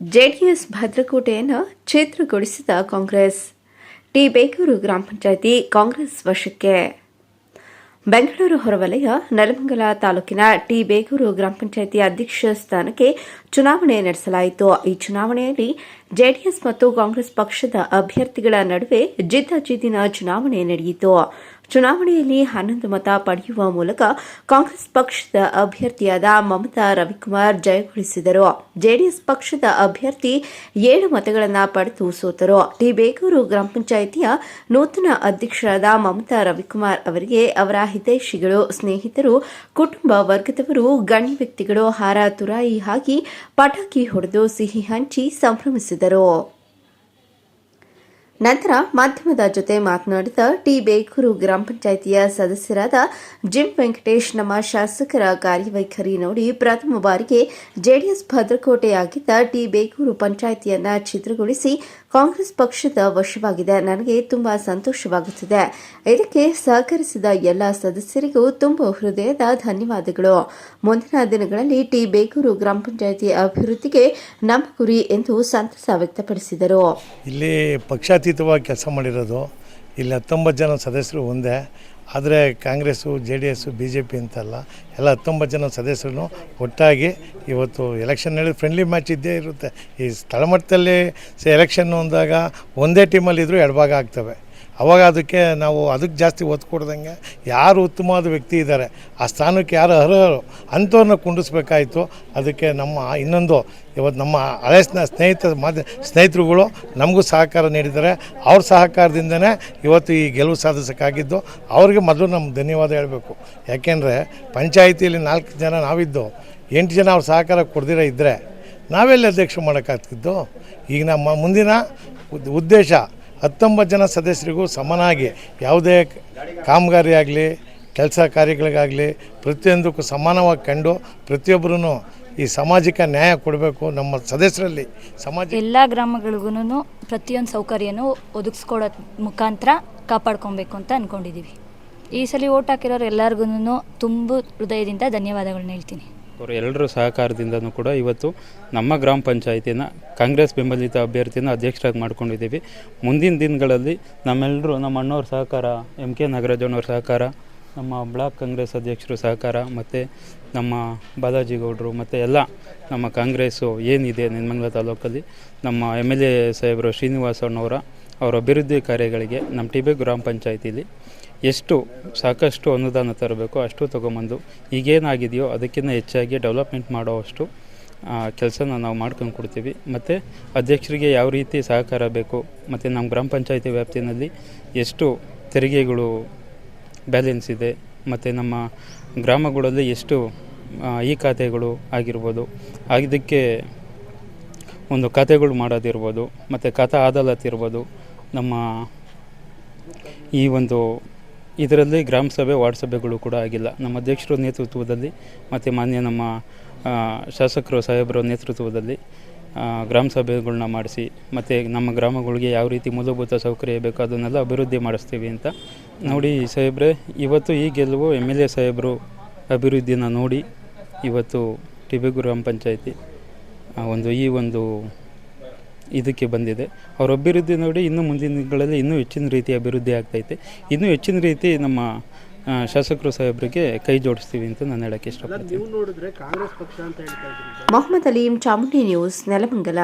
JDS ಭದ್ರಕೋಟೆಯನ್ನು ಛೇತ್ರಗೊಳಿಸಿದ Congress. T Begur ಗ್ರಾಮ ಪಂಚಾಯಿತಿ ಕಾಂಗ್ರೆಸ್ ವಶಕ್ಕೆ. ಬೆಂಗಳೂರು ಹೊರವಲಯ ನೆಲಮಂಗಲ ತಾಲೂಕಿನ ಟಿ ಬೇಗೂರು ಗ್ರಾಮ ಪಂಚಾಯಿತಿ ಅಧ್ಯಕ್ಷ ಸ್ಥಾನಕ್ಕೆ ಚುನಾವಣೆ ನಡೆಸಲಾಯಿತು. ಈ ಚುನಾವಣೆಯಲ್ಲಿ ಜೆಡಿಎಸ್ ಮತ್ತು ಕಾಂಗ್ರೆಸ್ ಪಕ್ಷದ ಅಭ್ಯರ್ಥಿಗಳ ನಡುವೆ ಜಿದ್ದಾಜಿದ್ದಿನ ಚುನಾವಣೆ ನಡೆಯಿತು. ಚುನಾವಣೆಯಲ್ಲಿ ಹನ್ನೊಂದು ಮತ ಪಡೆಯುವ ಮೂಲಕ ಕಾಂಗ್ರೆಸ್ ಪಕ್ಷದ ಅಭ್ಯರ್ಥಿಯಾದ ಮಮತಾ ರವಿಕುಮಾರ್ ಜಯಗೊಳಿಸಿದರು. ಜೆಡಿಎಸ್ ಪಕ್ಷದ ಅಭ್ಯರ್ಥಿ ಏಳು ಮತಗಳನ್ನು ಪಡೆದು ಸೋತರು. ಟಿ ಬೇಗೂರು ಗ್ರಾಮ ಪಂಚಾಯಿತಿಯ ನೂತನ ಅಧ್ಯಕ್ಷರಾದ ಮಮತಾ ರವಿಕುಮಾರ್ ಅವರಿಗೆ ಅವರ ಹಿತೈಷಿಗಳು, ಸ್ನೇಹಿತರು, ಕುಟುಂಬ ವರ್ಗದವರು, ಗಣ್ಯ ವ್ಯಕ್ತಿಗಳು ಹಾರ ತುರಾಯಿ ಹಾಕಿ ಪಟಾಕಿ ಹೊಡೆದು ಸಿಹಿ ಹಂಚಿ ಸಂಭ್ರಮಿಸಿದರು. ನಂತರ ಮಾಧ್ಯಮದ ಜೊತೆ ಮಾತನಾಡಿದ ಟಿ ಬೇಕೂರು ಗ್ರಾಮ ಪಂಚಾಯಿತಿಯ ಸದಸ್ಯರಾದ ಜಿಮ್ ವೆಂಕಟೇಶ್ ನಮ್ಮ ಶಾಸಕರ ಕಾರ್ಯವೈಖರಿ ನೋಡಿ ಪ್ರಥಮ ಬಾರಿಗೆ ಜೆಡಿಎಸ್ ಭದ್ರಕೋಟೆಯಾಗಿದ್ದ ಟಿ ಬೇಗೂರು ಪಂಚಾಯಿತಿಯನ್ನ ಛಿದ್ರಗೊಳಿಸಿ ಕಾಂಗ್ರೆಸ್ ಪಕ್ಷದ ವಶವಾಗಿದೆ. ನನಗೆ ತುಂಬಾ ಸಂತೋಷವಾಗುತ್ತಿದೆ. ಇದಕ್ಕೆ ಸಹಕರಿಸಿದ ಎಲ್ಲ ಸದಸ್ಯರಿಗೂ ತುಂಬ ಹೃದಯದ ಧನ್ಯವಾದಗಳು. ಮುಂದಿನ ದಿನಗಳಲ್ಲಿ ಟಿ ಬೇಕೂರು ಗ್ರಾಮ ಪಂಚಾಯಿತಿ ಅಭಿವೃದ್ಧಿಗೆ ನಮ್ಮ ಗುರಿ ಎಂದು ಸಂತಸ ವ್ಯಕ್ತಪಡಿಸಿದರು. ಇಲ್ಲಿ ಪಕ್ಷಾತೀತವಾಗಿ ಕೆಲಸ ಮಾಡಿರೋದು. ಇಲ್ಲಿ ಹತ್ತೊಂಬತ್ತು ಜನ ಸದಸ್ಯರು ಒಂದೇ. ಆದರೆ Congress, J D S, B J P ಅಂತಲ್ಲ, ಎಲ್ಲ ಹತ್ತೊಂಬತ್ತು ಜನ ಸದಸ್ಯರು ಒಟ್ಟಾಗಿ ಇವತ್ತು ಎಲೆಕ್ಷನ್ ಹೇಳಿ ಫ್ರೆಂಡ್ಲಿ ಮ್ಯಾಚ್ ಇದ್ದೇ ಇರುತ್ತೆ. ಈ ಸ್ಥಳಮಟ್ಟದಲ್ಲಿ ಎಲೆಕ್ಷನ್ ಅಂದಾಗ ಒಂದೇ ಟೀಮಲ್ಲಿದ್ದರೂ ಎಡಭಾಗ ಆಗ್ತವೆ. ಅವಾಗ ಅದಕ್ಕೆ ನಾವು ಅದಕ್ಕೆ ಜಾಸ್ತಿ ಒತ್ತು ಕೊಡ್ದಂಗೆ ಯಾರು ಉತ್ತಮವಾದ ವ್ಯಕ್ತಿ ಇದ್ದಾರೆ, ಆ ಸ್ಥಾನಕ್ಕೆ ಯಾರು ಅರ್ಹರು ಅಂಥವ್ರನ್ನ ಕುಂಡಿಸ್ಬೇಕಾಯಿತು. ಅದಕ್ಕೆ ನಮ್ಮ ಇನ್ನೊಂದು ಇವತ್ತು ನಮ್ಮ ಹಳೆ ಸ್ನ, ಸ್ನೇಹಿತ ಮಾದ ಸ್ನೇಹಿತರುಗಳು ನಮಗೂ ಸಹಕಾರ ನೀಡಿದ್ದಾರೆ. ಅವ್ರ ಸಹಕಾರದಿಂದನೇ ಇವತ್ತು ಈ ಗೆಲುವು ಸಾಧಿಸೋಕ್ಕಾಗಿದ್ದು ಅವ್ರಿಗೆ ಮೊದಲು ನಮ್ಮ ಧನ್ಯವಾದ ಹೇಳಬೇಕು. ಯಾಕೆಂದರೆ ಪಂಚಾಯಿತಿಯಲ್ಲಿ ನಾಲ್ಕು ಜನ ನಾವಿದ್ದು, ಎಂಟು ಜನ ಅವ್ರ ಸಹಕಾರ ಕೊಡ್ದಿರ ಇದ್ದರೆ ನಾವೆಲ್ಲಿ ಅಧ್ಯಕ್ಷ ಮಾಡೋಕ್ಕಾಗ್ತಿದ್ದು? ಈಗ ನಮ್ಮ ಮುಂದಿನ ಉದ್- ಉದ್ದೇಶ ಹತ್ತೊಂಬತ್ತು ಜನ ಸದಸ್ಯರಿಗೂ ಸಮನಾಗಿ ಯಾವುದೇ ಕಾಮಗಾರಿ ಆಗಲಿ, ಕೆಲಸ ಕಾರ್ಯಗಳಿಗಾಗಲಿ ಪ್ರತಿಯೊಂದಕ್ಕೂ ಸಮಾನವಾಗಿ ಕಂಡು ಪ್ರತಿಯೊಬ್ಬರೂ ಈ ಸಾಮಾಜಿಕ ನ್ಯಾಯ ಕೊಡಬೇಕು ನಮ್ಮ ಸದಸ್ಯರಲ್ಲಿ. ಸಮಾಜ ಎಲ್ಲ ಗ್ರಾಮಗಳಿಗೂ ಪ್ರತಿಯೊಂದು ಸೌಕರ್ಯನೂ ಒದಗಿಸ್ಕೊಡೋ ಮುಖಾಂತರ ಕಾಪಾಡ್ಕೊಬೇಕು ಅಂತ ಅಂದ್ಕೊಂಡಿದ್ದೀವಿ ಈ ಸಲ ಓಟ್ ಹಾಕಿರೋರು ಎಲ್ಲರಿಗೂ ತುಂಬ ಹೃದಯದಿಂದ ಧನ್ಯವಾದಗಳನ್ನ ಹೇಳ್ತೀನಿ. ಅವರು ಎಲ್ಲರೂ ಸಹಕಾರದಿಂದನೂ ಕೂಡ ಇವತ್ತು ನಮ್ಮ ಗ್ರಾಮ ಪಂಚಾಯತಿನ ಕಾಂಗ್ರೆಸ್ ಬೆಂಬಲಿತ ಅಭ್ಯರ್ಥಿನ ಅಧ್ಯಕ್ಷರಾಗಿ ಮಾಡ್ಕೊಂಡಿದ್ದೀವಿ. ಮುಂದಿನ ದಿನಗಳಲ್ಲಿ ನಮ್ಮೆಲ್ಲರೂ ನಮ್ಮ ಅಣ್ಣವ್ರ ಸಹಕಾರ ಎಂ ಕೆ ನಾಗರಾಜನವ್ರ ಸಹಕಾರ, ನಮ್ಮ ಬ್ಲಾಕ್ ಕಾಂಗ್ರೆಸ್ ಅಧ್ಯಕ್ಷರು ಸಹಕಾರ, ಮತ್ತು ನಮ್ಮ ಬಾಲಾಜಿಗೌಡರು ಮತ್ತು ಎಲ್ಲ ನಮ್ಮ ಕಾಂಗ್ರೆಸ್ಸು ಏನಿದೆ ನಿನ್ಮಂಗ್ಲ ತಾಲೂಕಲ್ಲಿ, ನಮ್ಮ ಎಂ ಎಲ್ ಎ ಸಾಹೇಬರು ಶ್ರೀನಿವಾಸಣ್ಣವರ ಅವರ ಅಭಿವೃದ್ಧಿ ಕಾರ್ಯಗಳಿಗೆ ನಮ್ಮ ಟಿ ಗ್ರಾಮ ಪಂಚಾಯತಿಲಿ ಎಷ್ಟು ಸಾಕಷ್ಟು ಅನುದಾನ ತರಬೇಕು ಅಷ್ಟು ತೊಗೊಂಬಂದು ಈಗೇನಾಗಿದೆಯೋ ಅದಕ್ಕಿಂತ ಹೆಚ್ಚಾಗಿ ಡೆವಲಪ್ಮೆಂಟ್ ಮಾಡೋವಷ್ಟು ಕೆಲಸನ ನಾವು ಮಾಡ್ಕೊಂಡು ಕೊಡ್ತೀವಿ. ಮತ್ತು ಅಧ್ಯಕ್ಷರಿಗೆ ಯಾವ ರೀತಿ ಸಹಕಾರ ಬೇಕು, ಮತ್ತು ನಮ್ಮ ಗ್ರಾಮ ಪಂಚಾಯತಿ ವ್ಯಾಪ್ತಿಯಲ್ಲಿ ಎಷ್ಟು ತೆರಿಗೆಗಳು ಬ್ಯಾಲೆನ್ಸ್ ಇದೆ, ಮತ್ತು ನಮ್ಮ ಗ್ರಾಮಗಳಲ್ಲಿ ಎಷ್ಟು ಈ ಖಾತೆಗಳು ಆಗಿರ್ಬೋದು, ಆಗಿದ್ದಕ್ಕೆ ಒಂದು ಖಾತೆಗಳು ಮಾಡೋದಿರ್ಬೋದು, ಮತ್ತು ಖಾತಾ ಆದಲತ್ತಿರ್ಬೋದು ನಮ್ಮ ಈ ಒಂದು ಇದರಲ್ಲಿ ಗ್ರಾಮ ಸಭೆ, ವಾರ್ಡ್ ಸಭೆಗಳು ಕೂಡ ಆಗಿಲ್ಲ. ನಮ್ಮ ಅಧ್ಯಕ್ಷರ ನೇತೃತ್ವದಲ್ಲಿ ಮತ್ತು ಮಾನ್ಯ ನಮ್ಮ ಶಾಸಕರು ಸಾಹೇಬರ ನೇತೃತ್ವದಲ್ಲಿ ಗ್ರಾಮ ಸಭೆಗಳನ್ನ ಮಾಡಿಸಿ, ಮತ್ತು ನಮ್ಮ ಗ್ರಾಮಗಳಿಗೆ ಯಾವ ರೀತಿ ಮೂಲಭೂತ ಸೌಕರ್ಯ ಬೇಕು ಅದನ್ನೆಲ್ಲ ಅಭಿವೃದ್ಧಿ ಮಾಡಿಸ್ತೀವಿ ಅಂತ ನೋಡಿ ಸಾಹೇಬ್ರೆ, ಇವತ್ತು ಈ ಗೆಲುವು ಎಂ ಎಲ್ ಎ ಸಾಹೇಬರು ಅಭಿವೃದ್ಧಿನ ನೋಡಿ ಇವತ್ತು ಟಿಬಿ ಗ್ರಾಮ ಪಂಚಾಯಿತಿ ಒಂದು ಈ ಒಂದು ಇದಕ್ಕೆ ಬಂದಿದೆ. ಅವ್ರ ಅಭಿವೃದ್ಧಿ ನೋಡಿ ಇನ್ನೂ ಮುಂದಿನ ದಿನಗಳಲ್ಲಿ ಇನ್ನೂ ಹೆಚ್ಚಿನ ರೀತಿ ಅಭಿವೃದ್ಧಿ ಆಗ್ತೈತೆ. ಇನ್ನೂ ಹೆಚ್ಚಿನ ರೀತಿ ನಮ್ಮ ಶಾಸಕರು ಸಾಹೇಬರಿಗೆ ಕೈ ಜೋಡಿಸ್ತೀವಿ ಅಂತ ನಾನು ಹೇಳಕ್ಕೆ ಇಷ್ಟಪಡ್ತೀನಿ. ಮೊಹಮ್ಮದ್ ಅಲೀಂ ಚಾಮುಂಡಿ ನ್ಯೂಸ್ ನೆಲಮಂಗಲ.